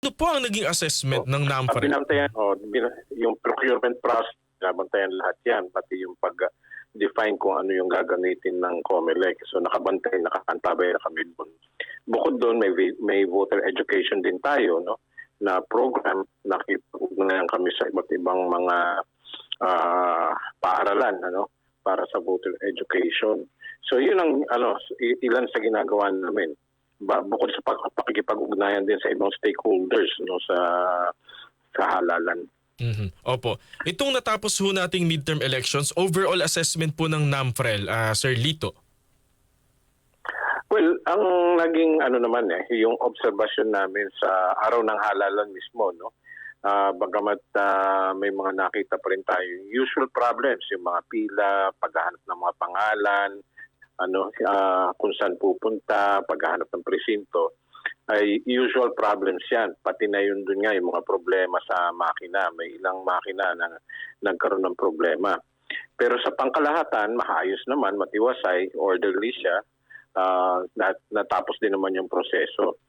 Ano po ang naging assessment ng Ah, NAMFREL? Binantayan, oh, yung procurement process, binabantayan lahat yan, pati yung pag-define kung ano yung gagamitin ng COMELEC. So nakabantay, nakakantabay na kami doon. Bukod doon, may, may voter education din tayo, no? na program, nakipag-ugnayan kami sa iba't ibang mga ah, paaralan, ano? para sa voter education. So yun ang ano, ilan sa ginagawa namin bukod sa pag- pakikipag-ugnayan din sa ibang stakeholders no sa sa halalan. Mhm. Opo. Itong natapos ho nating midterm elections, overall assessment po ng NAMFREL, ah, Sir Lito. Well, ang naging ano naman eh, yung observation namin sa araw ng halalan mismo, no? Ah, bagamat ah, may mga nakita pa rin tayo usual problems, yung mga pila, paghahanap ng mga pangalan, ano ah, kung saan pupunta, paghahanap ng presinto, ay usual problems yan. Pati na yun dun nga yung mga problema sa makina. May ilang makina na nagkaroon ng problema. Pero sa pangkalahatan, maayos naman, matiwasay, orderly siya, ah, nat- natapos din naman yung proseso.